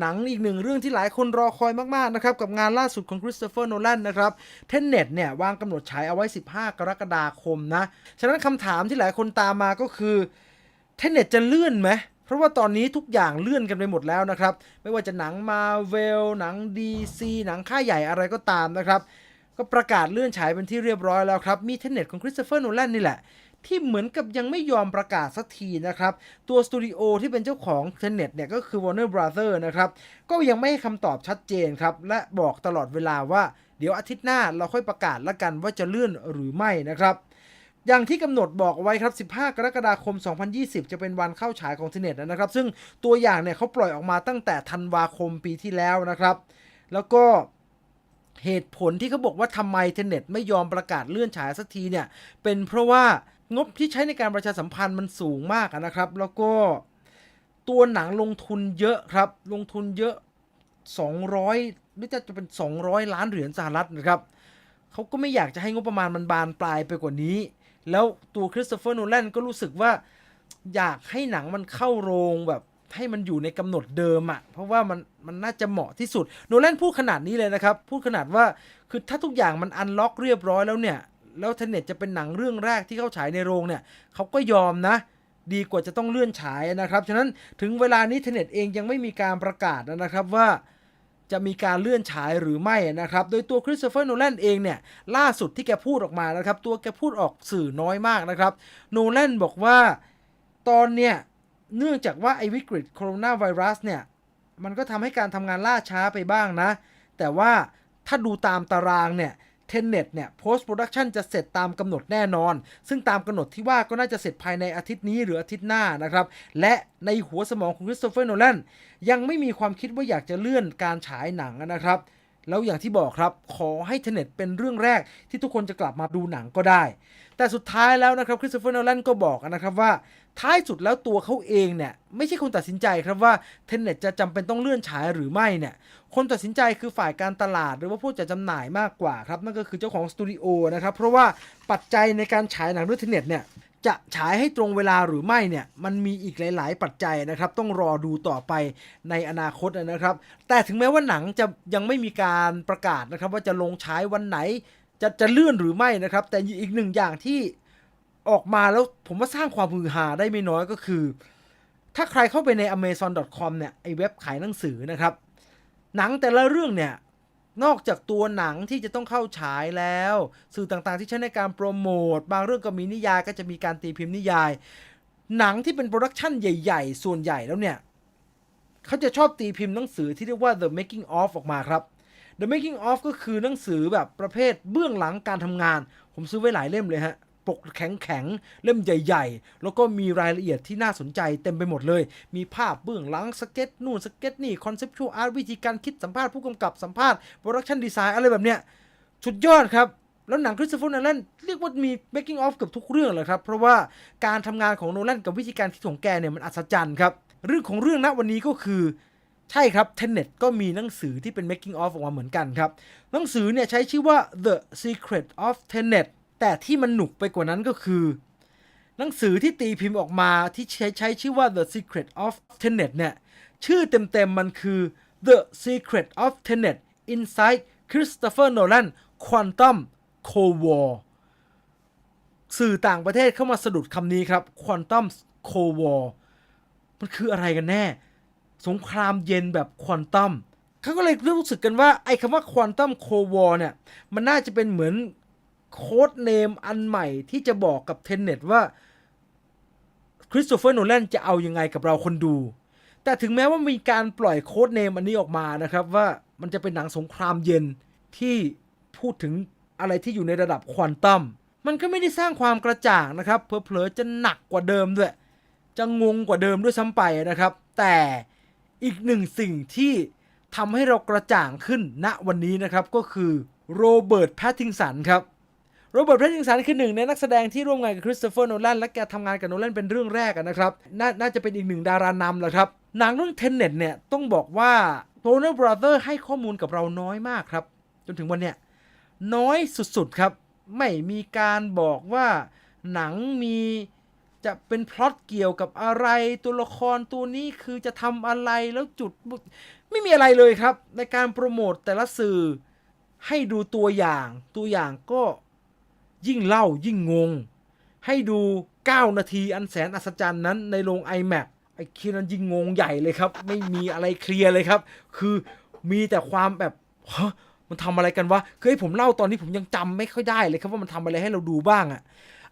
หนังอีกหนึ่งเรื่องที่หลายคนรอคอยมากๆนะครับกับงานล่าสุดของคริสโตเฟอร์โนแลนนะครับเทนเน็ตเนี่ยวางกำหนดฉายเอาไว้ 15 กรกฎาคมนะ ฉะนั้นคำถามที่หลายคนตามมาก็คือเทนเน็ตจะเลื่อนไหมเพราะว่าตอนนี้ทุกอย่างเลื่อนกันไปหมดแล้วนะครับ ไม่ว่าจะหนังมาเวลหนัง DC หนังค่ายใหญ่อะไรก็ตามนะครับก็ประกาศเลื่อนฉายเป็นที่เรียบร้อยแล้วครับ มีเทนเน็ตของคริสโตเฟอร์โนแลนนี่แหละ ที่เหมือนกับยังไม่ยอมประกาศสักทีนะครับ ตัวสตูดิโอที่เป็นเจ้าของเทนเน็ตเนี่ยก็คือ Warner Brother นะครับ ก็ยังไม่ให้คำตอบชัดเจนครับ และบอกตลอดเวลาว่าเดี๋ยวอาทิตย์หน้าเราค่อยประกาศละกันว่าจะเลื่อนหรือไม่นะครับอย่างที่กำหนดบอกเอาไว้ครับ 15 กรกฎาคม 2020 จะเป็นวันเข้าฉายของเทเน็ตนะครับ ซึ่งตัวอย่างเนี่ยเขาปล่อยออกมาตั้งแต่ธันวาคมปีที่แล้วนะครับ แล้วก็เหตุผลที่เขาบอกว่าทำไมเทเน็ตไม่ยอมประกาศเลื่อนฉายสักทีเนี่ย เป็นเพราะว่า งบที่ใช้ในการประชาสัมพันธ์มันสูงมากนะครับ แล้วก็ตัวหนังลงทุนเยอะครับ ลงทุนเยอะ 200หรือจะจะเป็น 200 ล้านเหรียญสหรัฐนะครับเขาก็ไม่อยากจะให้งบประมาณมันบานปลายไปกว่านี้ แล้วตัวคริสโตเฟอร์โนแลนก็รู้สึกว่าอยากให้หนังมันเข้าโรงแบบให้มันอยู่ในกำหนดเดิมอะ่ะเพราะว่ามันมันน่าจะเหมาะที่สุด โนแลนพูดขนาดนี้เลยนะครับ พูดขนาดว่าคือถ้าทุกอย่างมันอันล็อกเรียบร้อยแล้วเนี่ย แล้วเทนเน็ตจะเป็นหนังเรื่องแรกที่เข้าฉายในโรงเนี่ยเขาก็ยอมนะ ดีกว่าจะต้องเลื่อนฉายนะครับ ฉะนั้นถึงเวลานี้เทนเน็ตเองยังไม่มีการประกาศนะครับว่าจะมีการเลื่อนฉายหรือไม่นะครับ โดยตัวคริสโตเฟอร์โนแลนเองเนี่ย ล่าสุดที่แกพูดออกมานะครับ ตัวแกพูดออกสื่อน้อยมากนะครับ โนแลนบอกว่าตอนเนี่ยเนื่องจากว่าไอ้วิกฤตโคโรนาไวรัสเนี่ย มันก็ทำให้การทำงานล่าช้าไปบ้างนะ แต่ว่าถ้าดูตามตารางเนี่ย เทนเน็ตเนี่ย post production จะเสร็จตามกำหนดแน่นอน ซึ่งตามกำหนดที่ว่าก็น่าจะเสร็จภายในอาทิตย์นี้หรืออาทิตย์หน้านะครับ และในหัวสมองของคริสโตเฟอร์โนแลนยังไม่มีความคิดว่าอยากจะเลื่อนการฉายหนังนะครับ แล้วอย่างที่บอกครับ ขอให้เทนเน็ตเป็นเรื่องแรกที่ทุกคนจะกลับมาดูหนังก็ได้ แต่สุดท้ายแล้วนะครับคริสโตเฟอร์โนแลนก็บอกนะครับว่า ท้ายสุดแล้วตัวเขาเองเนี่ยไม่ใช่คนตัดสินใจครับว่าเทนเน็ตจะจำเป็นต้องเลื่อนฉายหรือไม่เนี่ยคนตัดสินใจคือฝ่ายการตลาดหรือว่าผู้จัดจำหน่ายมากกว่าครับนั่นก็คือเจ้าของสตูดิโอนะครับเพราะว่าปัจจัยในการฉายหนังด้วยเทนเน็ตเนี่ยจะฉายให้ตรงเวลาหรือไม่เนี่ยมันมีอีกหลาย ๆ ปัจจัยนะครับ ต้องรอดูต่อไปในอนาคตนะครับ แต่ถึงแม้ว่าหนังจะยังไม่มีการประกาศนะครับ ว่าจะลงฉายวันไหนจะจะเลื่อนหรือไม่นะครับ แต่อีกหนึ่งอย่างที่ ออกมาแล้วผมว่าสร้างความฮือฮาได้ไม่น้อยก็คือ ถ้าใครเข้าไปใน amazon.com เนี่ยไอเว็บขายหนังสือนะครับ หนังแต่ละเรื่องเนี่ย นอกจากตัวหนังที่จะต้องเข้าฉายแล้ว สื่อต่างๆที่ใช้ในการโปรโมท บางเรื่องก็มีนิยายก็จะมีการตีพิมพ์นิยาย หนังที่เป็นโปรดักชันใหญ่ ๆ ส่วนใหญ่แล้วเนี่ยเขาจะชอบตีพิมพ์หนังสือที่เรียกว่า the making of ออกมาครับ the making of ก็คือหนังสือแบบประเภทเบื้องหลังการทำงาน ผมซื้อไว้หลายเล่มเลยฮะ ปกแข็งๆเล่มใหญ่ ๆ แล้วก็มีรายละเอียดที่น่าสนใจเต็มไปหมดเลย มีภาพเบื้องหลังสเก็ตนู่นสเก็ตนี่คอนเซปชวลอาร์ตวิธีการคิดสัมภาษณ์ผู้กำกับสัมภาษณ์โปรดักชันดีไซน์อะไรแบบเนี้ยสุดยอดครับแล้วหนังคริสโตเฟอร์โนแลนเรียกว่ามี making of เกือบทุกเรื่องเลยครับ เพราะว่าการทำงานของโนแลนกับวิธีการคิดของแกเนี่ยมันอัศจรรย์ครับ เรื่องของเรื่องณวันนี้ก็คือ ใช่ครับ Tenet ก็มีหนังสือที่เป็น making of ออกมาเหมือนกันครับ หนังสือเนี่ยใช้ชื่อว่า The Secret of Tenet แต่ที่มันหนุกไปกว่านั้นก็คือ หนังสือที่ตีพิมพ์ออกมาที่ใช้ใช้ชื่อว่า The Secret of Tenet เนี่ย ชื่อเต็มๆมันคือ The Secret of Tenet Inside Christopher Nolan Quantum Cold War สื่อต่างประเทศเข้ามาสะดุดคำนี้ครับ Quantum Cold War มันคืออะไรกันแน่ สงครามเย็นแบบควอนตัมเขาก็เลยรู้สึกกันว่า ไอ้คำว่าควอนตัมโควอเนี่ย มันน่าจะเป็นเหมือน โค้ดเนมอันใหม่ที่จะบอกกับเทนเน็ตว่าคริสโตเฟอร์โนแลนจะเอายังไงกับเราคนดู แต่ถึงแม้ว่ามีการปล่อยโค้ดเนมอันนี้ออกมานะครับว่ามันจะเป็นหนังสงครามเย็นที่พูดถึงอะไรที่อยู่ในระดับควอนตัมมันก็ไม่ได้สร้างความกระจ่างนะครับเผลอๆจะหนักกว่าเดิมด้วย จะงงกว่าเดิมด้วยซ้ำไปนะครับ แต่อีกหนึ่งสิ่งที่ทำให้เรากระจ่างขึ้นณวันนี้นะครับก็คือโรเบิร์ตแพตติงสันครับ โรเบิร์ตแพตติงสันคือหนึ่งในนักแสดงที่ร่วมงานกับคริสโตเฟอร์โนแลนและแกทำงานกับโนแลนเป็นเรื่องแรกนะครับนน่าจะเป็นอีกหนึ่งดารานำแหละครับหนังเรื่องเทนเน็ตเนี่ยต้องบอกว่าโ a เนอร์บราเ h อร์ให้ข้อมูลกับเราน้อยมากครับ จนถึงวันเนี้ยน้อยสุดๆครับ ไม่มีการบอกว่าหนังมีจะเป็นพล็อตเกี่ยวกับอะไรตัวละครตัวนี้คือจะทำอะไรแล้วจุด ไม่มีอะไรเลยครับ ในการโปรโมทแต่ละสื่อให้ดูตัวอย่างตัวอย่างก็ ยิ่งเล่ายิ่งงง ให้ดู 9 นาทีอันแสนอัศจรรย์นั้นในโรง iMac ไอ้คิดนั้นยิ่งงงใหญ่เลยครับ ไม่มีอะไรเคลียร์เลยครับ คือมีแต่ความแบบฮะมันทำอะไรกันวะคือให้ผมเล่าตอนนี้ผมยังจำไม่ค่อยได้เลยครับว่ามันทำอะไรให้เราดูบ้างอะ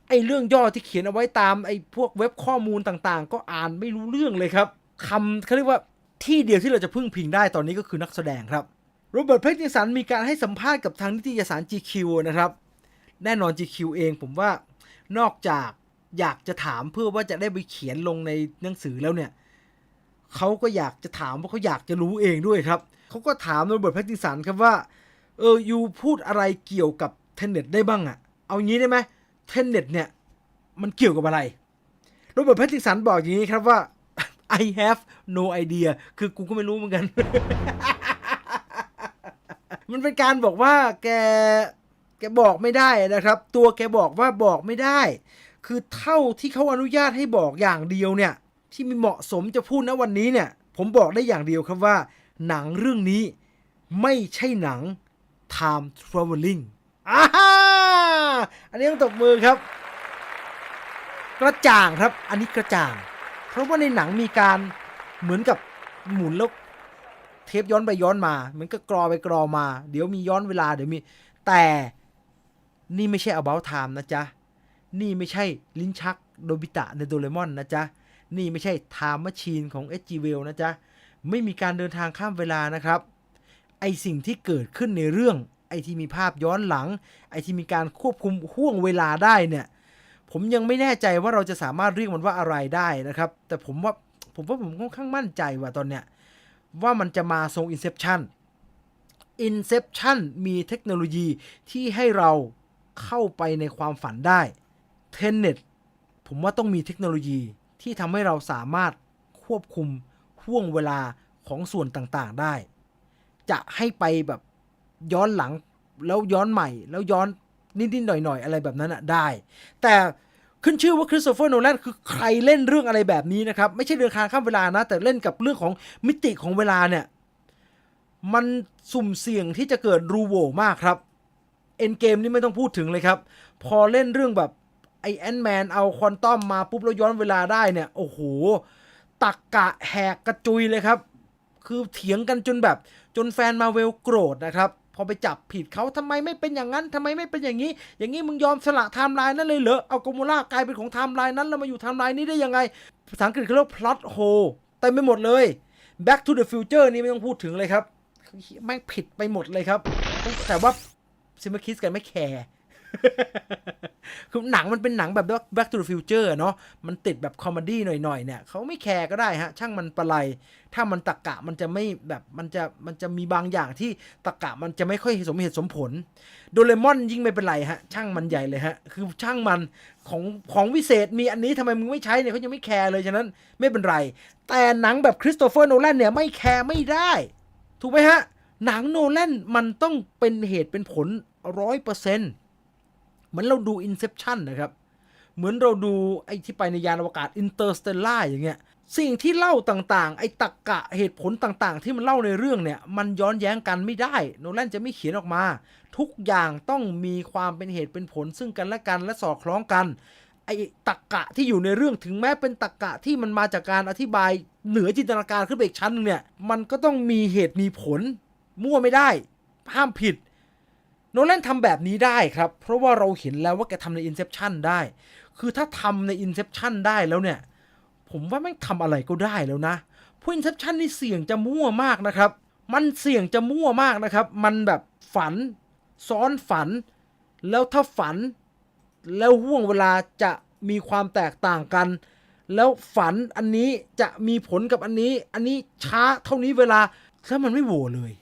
ไอ้เรื่องย่อที่เขียนเอาไว้ตามไอ้พวกเว็บข้อมูลต่างๆ ก็อ่านไม่รู้เรื่องเลยครับคำเขาเรียกว่าที่เดียวที่เราจะพึ่งพิงได้ตอนนี้ก็คือนักแสดงครับโรเบิร์ตเพตตินสันมีการให้สัมภาษณ์กับทางนิตยสาร GQ นะครับ แน่นอน GQ เองผมว่านอกจากอยากจะถามเพื่อว่าจะได้ไปเขียนลงในหนังสือแล้วเนี่ยเขาก็อยากจะถามเพราะเขาอยากจะรู้เองด้วยครับเขาก็ถามโรเบิร์ตแพตตินสันครับว่าเออยูพูดอะไรเกี่ยวกับเทนเน็ตได้บ้างอะเอางี้ได้ไหมเทนเน็ตเนี่ยมันเกี่ยวกับอะไรโรเบิร์ตแพตตินสันบอกอย่างนี้ครับว่า I have no idea คือกูก็ไม่รู้เหมือนกัน มันเป็นการบอกว่าแก แกบอกไม่ได้นะครับ ตัวแกบอกว่าบอกไม่ได้ คือเท่าที่เขาอนุญาตให้บอกอย่างเดียวเนี่ย ที่มีเหมาะสมจะพูดนะวันนี้เนี่ย ผมบอกได้อย่างเดียวครับว่า หนังเรื่องนี้ไม่ใช่หนัง time traveling อ่าฮาอันนี้ต้องตบมือครับ กระจ่างครับ อันนี้กระจ่าง เพราะว่าในหนังมีการเหมือนกับหมุนแล้วเทปย้อนไปย้อนมาเหมือนก็กรอไปกรอมา เดี๋ยวมีย้อนเวลาเดี๋ยวมีแต่ นี่ไม่ใช่ about time นะจ๊ะ นี่ไม่ใช่ลิ้นชักโดบิตะในโดเรมอนนะจ๊ะ นี่ไม่ใช่ time machine ของ h g w e l นะจ๊ะ ไม่มีการเดินทางข้ามเวลานะครับ ไอสิ่งที่เกิดขึ้นในเรื่อง ไอที่มีภาพย้อนหลัง ไอที่มีการควบคุมห่วงเวลาได้เนี่ย ผมยังไม่แน่ใจว่าเราจะสามารถเรียกมันว่าอะไรได้นะครับ แต่ผมว่าผมว่าผมค่อนข้างมั่นใจว่าตอนเนี้ยว่ามันจะมาทรง Inception Inception มีเทคโนโลยีที่ให้เรา เข้าไปในความฝันได้ Tenet ผมว่าต้องมีเทคโนโลยีที่ทำให้เราสามารถควบคุมห่วงเวลาของส่วนต่างๆได้ จะให้ไปแบบย้อนหลังแล้วย้อนใหม่ แล้วย้อนนิดๆหน่อยๆ อะไรแบบนั้นอะได้ แต่ขึ้นชื่อว่าคริสโตเฟอร์โนแลนคือใครเล่นเรื่องอะไรแบบนี้นะครับ ไม่ใช่เดินทางข้ามเวลานะ แต่เล่นกับเรื่องของมิติของเวลาเนี่ย มันสุ่มเสี่ยงที่จะเกิดรูโวมากครับ เอ็นเกมนี่ไม่ต้องพูดถึงเลยครับ พอเล่นเรื่องแบบไอแอนแมนเอาควอนตัมมาปุ๊บแล้วย้อนเวลาได้เนี่ย โอ้โห ตักกะแหกกระจุยเลยครับ คือเถียงกันจนแบบจนแฟนมาเวลโกรธนะครับพอไปจับผิดเขาทำไมไม่เป็นอย่างนั้นทำไมไม่เป็นอย่างนี้ อย่างนี้มึงยอมสละไทม์ไลน์นั้นเลยเหรอเอาโกโมล่ากลายเป็นของไทม์ไลน์นั้นแล้วมาอยู่ไทม์ไลน์นี้ได้ยังไง ภาษาอังกฤษเขาเรียกว่า plot hole เต็มไปหมดเลย back to the future นี่ไม่ต้องพูดถึงเลยครับแม่งผิดไปหมดเลยครับ แต่ว่า ซิมคิสกันไม่แคร์คือหนังมันเป็นหนังแบบ Back to the Future อะเนาะมันติดแบบคอมเมดี้หน่อยๆเนี่ยเขาไม่แคร์ก็ได้ฮะ ช่างมันประไลถ้ามันตะกะมันจะไม่แบบมันจะมันจะมีบางอย่างที่ตะกะมันจะไม่ค่อยสมเหตุสมผล โดเรมอนยิ่งไม่เป็นไรฮะ ช่างมันใหญ่เลยฮะ คือช่างมันของของวิเศษมีอันนี้ทำไมมึงไม่ใช้เนี่ยเขายังไม่แคร์เลยฉะนั้นไม่เป็นไร แต่หนังแบบคริสโตเฟอร์โนแลนเนี่ยไม่แคร์ไม่ได้ ถูกไหมฮะหนังโนแลนมันต้องเป็นเหตุเป็นผล ร้อยเปอร์เซ็นต์เหมือนเราดู Inception นะครับ เหมือนเราดูไอ้ที่ไปในยานอวกาศ Interstellar อย่างเงี้ย สิ่งที่เล่าต่างๆ ไอ้ตักกะเหตุผลต่างๆ ที่มันเล่าในเรื่องเนี่ย มันย้อนแย้งกันไม่ได้ โนแลนจะไม่เขียนออกมา ทุกอย่างต้องมีความเป็นเหตุเป็นผลซึ่งกันและกันและสอดคล้องกัน ไอ้ตักกะที่อยู่ในเรื่องถึงแม้เป็นตักกะที่มันมาจากการอธิบายเหนือจินตนาการขึ้นไปอีกชั้นนึงเนี่ย มันก็ต้องมีเหตุมีผลมั่วไม่ได้ ห้ามผิด โนแลนทำแบบนี้ได้ครับ เพราะว่าเราเห็นแล้วว่าแกทำใน Inception ได้ คือถ้าทำใน Inception ได้แล้วเนี่ย ผมว่าแม่ทำอะไรก็ได้แล้วนะพราะ Inception นี่เสี่ยงจะมั่วมากนะครับ มันเสี่ยงจะมั่วมากนะครับ มันแบบฝันซ้อนฝัน แล้วถ้าฝัน แล้วห่วงเวลาจะมีความแตกต่างกัน แล้วฝันอันนี้จะมีผลกับอันนี้ อันนี้ช้าเท่านี้เวลาแล้วมันไม่โหวเลย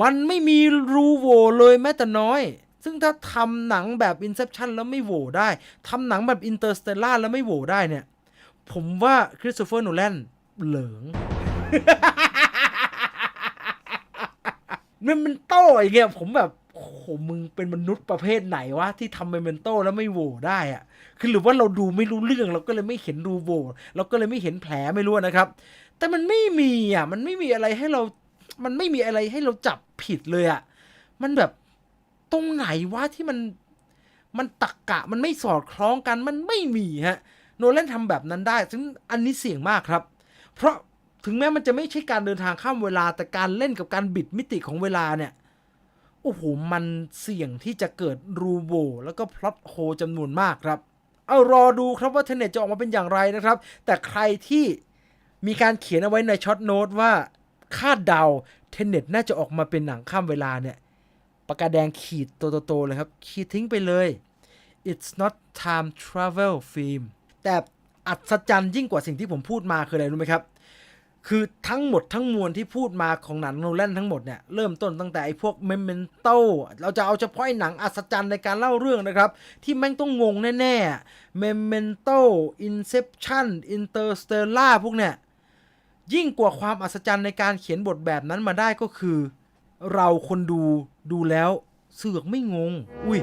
มันไม่มีรูโหวเลยแม้แต่น้อย ซึ่งถ้าทำหนังแบบ Inception แล้วไม่โหวได้ทำหนังแบบ Interstellar แล้วไม่โหวได้เนี่ย ผมว่าคริสโตเฟอร์โนแลนเหลิงมันมันโต้อย่างเงี้ยผมแบบโอ้โหมึงเป็นมนุษย์ประเภทไหนวะ ที่ทำเมเมนโตแล้วไม่โหวได้อะคือหรือว่าเราดูไม่รู้เรื่องเราก็เลยไม่เห็นรูโหวเราก็เลยไม่เห็นแผลไม่รู้นะครับ แต่มันไม่มีอะ มันไม่มีอะไรให้เรา มันไม่มีอะไรให้เราจับผิดเลยอะมันแบบตรงไหนวะที่มันมันตักกะมันไม่สอดคล้องกันมันไม่มีฮะโนแลนทำแบบนั้นได้ ซึ่งอันนี้เสี่ยงมากครับ เพราะถึงแม้มันจะไม่ใช่การเดินทางข้ามเวลาแต่การเล่นกับการบิดมิติของเวลาเนี่ยโอ้โหมันเสี่ยงที่จะเกิดรูโบแล้วก็พล็อตโฮจำนวนมากครับ เอารอดูครับว่าเทเน็ตจะออกมาเป็นอย่างไรนะครับ แต่ใครที่มีการเขียนเอาไว้ในช็อตโน้ตว่า คาดเดาเทนเน็ตน่าจะออกมาเป็นหนังข้ามเวลาเนี่ยปากกาแดงขีดโตๆเลยครับ ขีดทิ้งไปเลย it's not time travel film แต่อัศจรรย์ยิ่งกว่าสิ่งที่ผมพูดมาคืออะไรรู้ไหมครับ คือทั้งหมดทั้งมวลที่พูดมาของหนังโนแลนทั้งหมดเนี่ย เริ่มต้นตั้งแต่ไอ้พวกเมมเมนโตเราจะเอาเฉพาะหนังอัศจรรย์ในการเล่าเรื่องนะครับ ที่แม่งต้องงงแน่ๆเมมเมนโตอินเซปชั่นอินเตอร์สเตลล่าพวกเนี่ย ยิ่งกว่าความอัศจรรย์ในการเขียนบทแบบนั้นมาได้ก็คือ เราคนดูดูแล้วเสือกไม่งง อุ้ย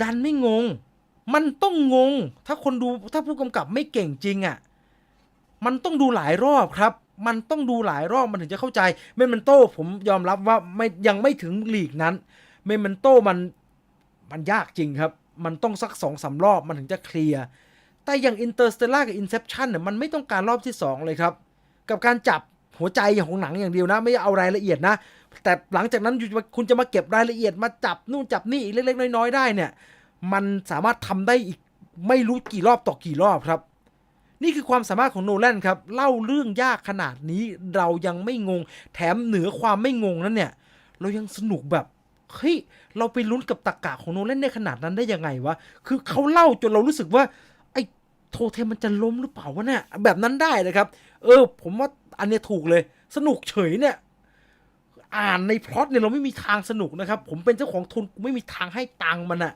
ดันไม่งง มันต้องงง ถ้าคนดูถ้าผู้กำกับไม่เก่งจริงอะ่ะ มันต้องดูหลายรอบครับ มันต้องดูหลายรอบมันถึงจะเข้าใจ เมมเมนโต้ผมยอมรับว่าไม่ยังไม่ถึงหลีกนั้น เมมเมนโต้มันมันยากจริงครับ มันต้องสักสองสารอบมันถึงจะเคลียร์ แต่อย่าง Interstellar กับ Inception เนี่ยมันไม่ต้องการรอบที่ 2 เลยครับ กับการจับหัวใจของหนังอย่างเดียวนะ ไม่เอารายละเอียดนะ แต่หลังจากนั้นคุณจะมาเก็บรายละเอียดมาจับนู่นจับนี่อีกเล็ก ๆ น้อย ๆ ได้เนี่ย มันสามารถทำได้อีกไม่รู้กี่รอบต่อกี่รอบครับ นี่คือความสามารถของโนแลนครับ เล่าเรื่องยากขนาดนี้เรายังไม่งง แถมเหนือความไม่งงนั้นเนี่ย เรายังสนุกแบบเฮ้ยเราไปลุ้นกับตะกะของโนแลนได้ขนาดนั้นได้ยังไงวะคือเขาเล่าจนเรารู้สึกว่า โทเทมมันจะล้มหรือเปล่าวะเนี่ยแบบนั้นได้นะครับ เออ ผมว่าอันเนี้ยถูกเลย สนุกเฉยเนี่ย อ่านในพล็อตเนี่ยเราไม่มีทางสนุกนะครับ ผมเป็นเจ้าของทุนไม่มีทางให้ตังค์มันอะ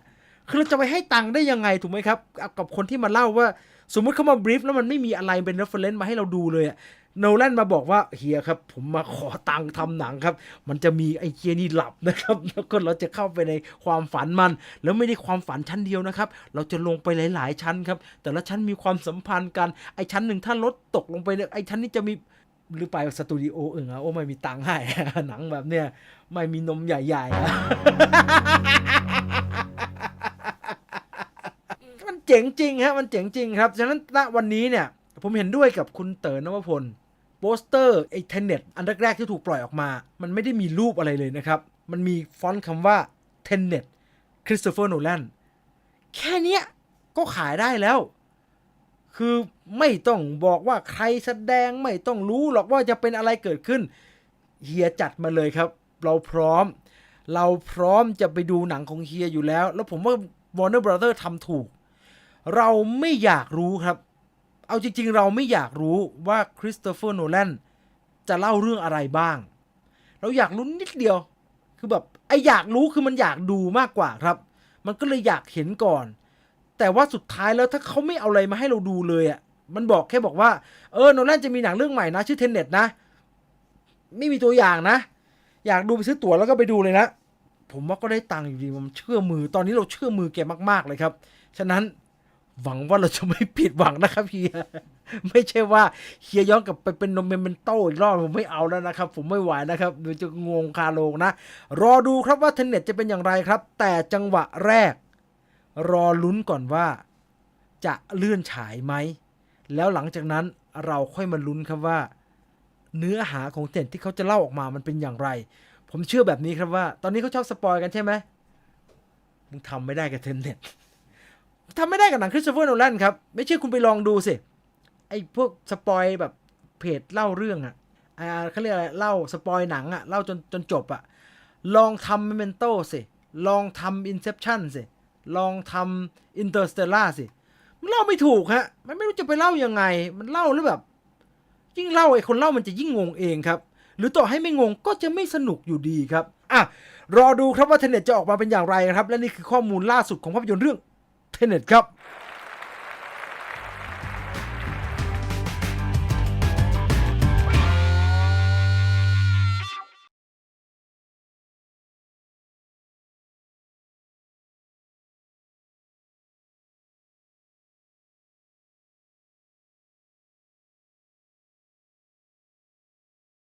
คือเราจะไปให้ตังค์ได้ยังไงถูกไหมครับ กับคนที่มาเล่าว่า สมมุติเขามาบรีฟแล้วมันไม่มีอะไรเป็น reference มาให้เราดูเลยอะโนแลนมาบอกว่าเฮียครับ ผมมาขอตังค์ทำหนังครับ มันจะมีไอ้เฮียนี่หลับนะครับ แล้วก็เราจะเข้าไปในความฝันมัน แล้วไม่ได้ความฝันชั้นเดียวนะครับ เราจะลงไปหลาย ๆ ชั้นครับ แต่ละชั้นมีความสัมพันธ์กันไอ้ชั้นหนึ่งถ้ารถตกลงไปเนี่ยไอ้ชั้นนี้จะมีหรือไปสตูดิโอเออโอ้ไม่มีตังค์ให้หนังแบบเนี้ยไม่มีนมใหญ่ ๆ เจ๋งจริงฮะมันเจ๋งจริงครับฉะนั้นณวันนี้เนี่ย ผมเห็นด้วยกับคุณเต๋อนวพลโปสเตอร์ไอ้เทนเน็ตอันแรกๆที่ถูกปล่อยออกมา มันไม่ได้มีรูปอะไรเลยนะครับ มันมีฟอนต์คำว่าเทนเน็ตคริสโตเฟอร์โนแลนแค่นี้ก็ขายได้แล้ว คือไม่ต้องบอกว่าใครแสดงไม่ต้องรู้หรอกว่าจะเป็นอะไรเกิดขึ้น เฮียจัดมาเลยครับ เราพร้อม เราพร้อมจะไปดูหนังของเฮียอยู่แล้ว แล้วผมว่า Warner Brother ทำถูก เราไม่อยากรู้ครับ เอาจริง ๆ เราไม่อยากรู้ว่าคริสโตเฟอร์โนแลนจะเล่าเรื่องอะไรบ้าง เราอยากรู้นิดเดียว คือแบบไออยากรู้คือมันอยากดูมากกว่าครับ มันก็เลยอยากเห็นก่อน แต่ว่าสุดท้ายแล้วถ้าเขาไม่เอาอะไรมาให้เราดูเลยอะ มันบอกแค่บอกว่า เออโนแลนจะมีหนังเรื่องใหม่นะ ชื่อเทนเน็ตนะ ไม่มีตัวอย่างนะ อยากดูไปซื้อตั๋วแล้วก็ไปดูเลยนะ ผมว่าก็ได้ตังค์อยู่ดี ผมเชื่อมือ ตอนนี้เราเชื่อมือแกมาก ๆ เลยครับ ฉะนั้น หวังว่าเราจะไม่ผิดหวังนะครับเฮียไม่ใช่ว่าเฮียย้อนกลับไปเป็นนมเมนเมนโตอีกรอบผมไม่เอาแล้วนะครับ ผมไม่ไหวนะครับเดี๋ยวจะงงคาโลงนะ รอดูครับว่าเทนเน็ตจะเป็นอย่างไรครับ แต่จังหวะแรก รอลุ้นก่อนว่า จะเลื่อนฉายไหม แล้วหลังจากนั้นเราค่อยมาลุ้นครับว่า เนื้อหาของเทนที่เขาจะเล่าออกมามันเป็นอย่างไร ผมเชื่อแบบนี้ครับว่า ตอนนี้เขาชอบสปอยกันใช่ไหมมึงทำไม่ได้กับเทนเน็ต ทำไม่ได้กับหนังคริสโตเฟอร์โนแลนครับ ไม่เชื่อคุณไปลองดูสิ ไอ้พวกสปอยแบบเพจเล่าเรื่องอะอ่าเขาเรียกอะไรเล่าสปอยหนังอะเล่าจนจนจบอะลองทำเมนโตสิลองทำอินเซปชั่นสิลองทำอินเตอร์สเตลล่าสิมันเล่าไม่ถูกฮะ มันไม่รู้จะไปเล่ายังไง มันเล่าแล้วแบบ ยิ่งเล่าไอ้คนเล่ามันจะยิ่งงงเองครับ หรือต่อให้ไม่งงก็จะไม่สนุกอยู่ดีครับอะรอดูครับว่าเทเน็ตจะออกมาเป็นอย่างไรนะครับ และนี่คือข้อมูลล่าสุดของภาพยนตร์เรื่อง เทเน็ตครับ